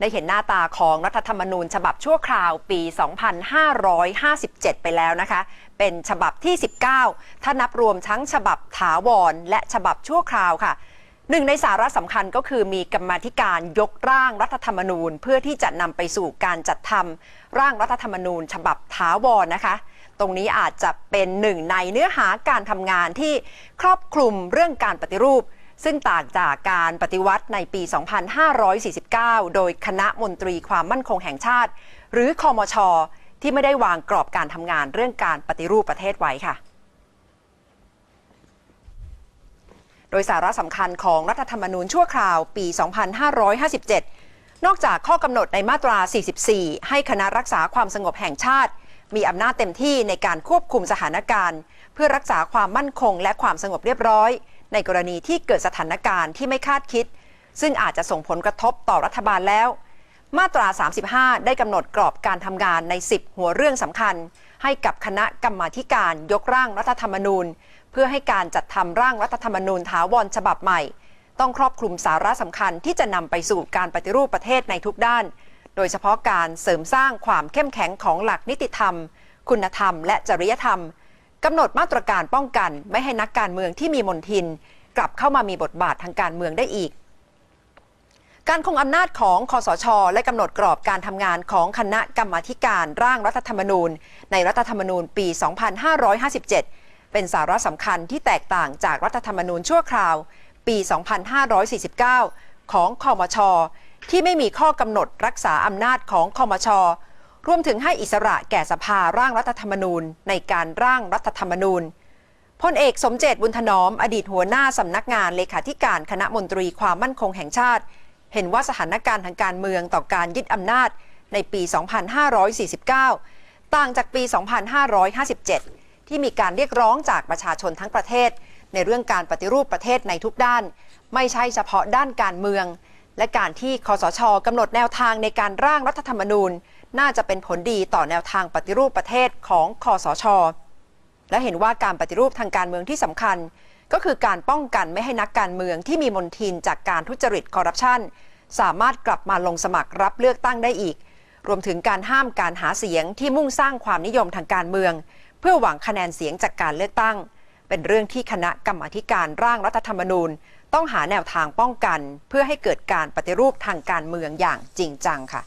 ได้เห็นหน้าตาของรัฐธรรมนูญฉบับชั่วคราวปี 2557 ไปแล้วนะคะ เป็นฉบับที่ 19 ถ้านับรวมทั้งฉบับถาวร และฉบับชั่วคราวค่ะ หนึ่งในสาระสำคัญก็คือมีกรรมธิการยกร่างรัฐธรรมนูญ เพื่อที่จะนำไปสู่การจัดทำร่างรัฐธรรมนูญ ฉบับถาวรนะคะ ตรงนี้อาจจะเป็นหนึ่งในเนื้อหาการทำงานที่ครอบคลุมเรื่องการปฏิรูป ซึ่งต่างจากการปฏิวัติในปี 2549 โดยคณะมนตรีความมั่นคงแห่งชาติ หรือคอมช ที่ไม่ได้วางกรอบการทำงานเรื่องการปฏิรูปประเทศไว้ค่ะ โดยสาระสำคัญของรัฐธรรมนูญชั่วคราวปี 2557 นอกจากข้อกำหนดในมาตรา 44 ให้คณะรักษาความสงบแห่งชาติ มีอำนาจเต็มที่ในการควบคุมสถานการณ์ เพื่อรักษาความมั่นคงและความสงบเรียบร้อย ในกรณีที่เกิดสถานการณ์ที่ไม่คาดคิด ซึ่งอาจจะส่งผลกระทบต่อรัฐบาลแล้ว มาตรา 35 ได้กำหนดกรอบการทำงานใน 10 หัวเรื่องสำคัญ ให้กับคณะกรรมาธิการยกร่างรัฐธรรมนูญ เพื่อให้การจัดทำร่างรัฐธรรมนูญถาวรฉบับใหม่ ต้องครอบคลุมสาระสำคัญที่จะนำไปสู่การปฏิรูปประเทศในทุกด้าน โดยเฉพาะการเสริมสร้างความเข้มแข็งของหลักนิติธรรม คุณธรรม และจริยธรรม กำหนดมาตรการป้องกัน ไม่ให้นักการเมืองที่มีมนทิน กลับเข้ามามีบทบาททางการเมืองได้อีก การคงอำนาจของคอสช และกำหนดกรอบการทำงานของคณะกรรมาธิการร่างรัฐธรรมนูญ ในรัฐธรรมนูญปี 2557 เป็นสาระสำคัญที่แตกต่างจากรัฐธรรมนูญชั่วคราว ปี 2549 ของคอมช ที่ไม่มีข้อกำหนดรักษาอำนาจของคอมช รวมถึงให้อิสระแก่สภาร่างรัฐธรรมนูญ ในการร่างรัฐธรรมนูญพลเอกสมเจตบุญถนอม อดีตหัวหน้าสำนักงานเลขาธิการคณะมนตรีความมั่นคงแห่งชาติ เห็นว่าสถานการณ์ทางการเมืองต่อการยึดอำนาจในปี 2549 ต่างจากปี 2557 ที่มีการเรียกร้องจากประชาชนทั้งประเทศ ในเรื่องการปฏิรูปประเทศในทุกด้าน ไม่ใช่เฉพาะด้านการเมือง และการที่คอสชกำหนดแนวทางในการร่างรัฐธรรมนูญ น่าจะเป็นผลดีต่อแนวทางปฏิรูปประเทศของคอสช และเห็นว่าการปฏิรูปทางการเมืองที่สำคัญ ก็คือการป้องกันไม่ให้นักการเมืองที่มีมนทินจากการทุจริตคอร์รัปชันสามารถกลับมาลงสมัครรับเลือกตั้งได้อีก รวมถึงการห้ามการหาเสียงที่มุ่งสร้างความนิยมทางการเมือง เพื่อหวังคะแนนเสียงจากการเลือกตั้ง เป็นเรื่องที่คณะกรรมาธิการร่างรัฐธรรมนูญ ต้องหาแนวทางป้องกัน เพื่อให้เกิดการปฏิรูปทางการเมืองอย่างจริงจังค่ะ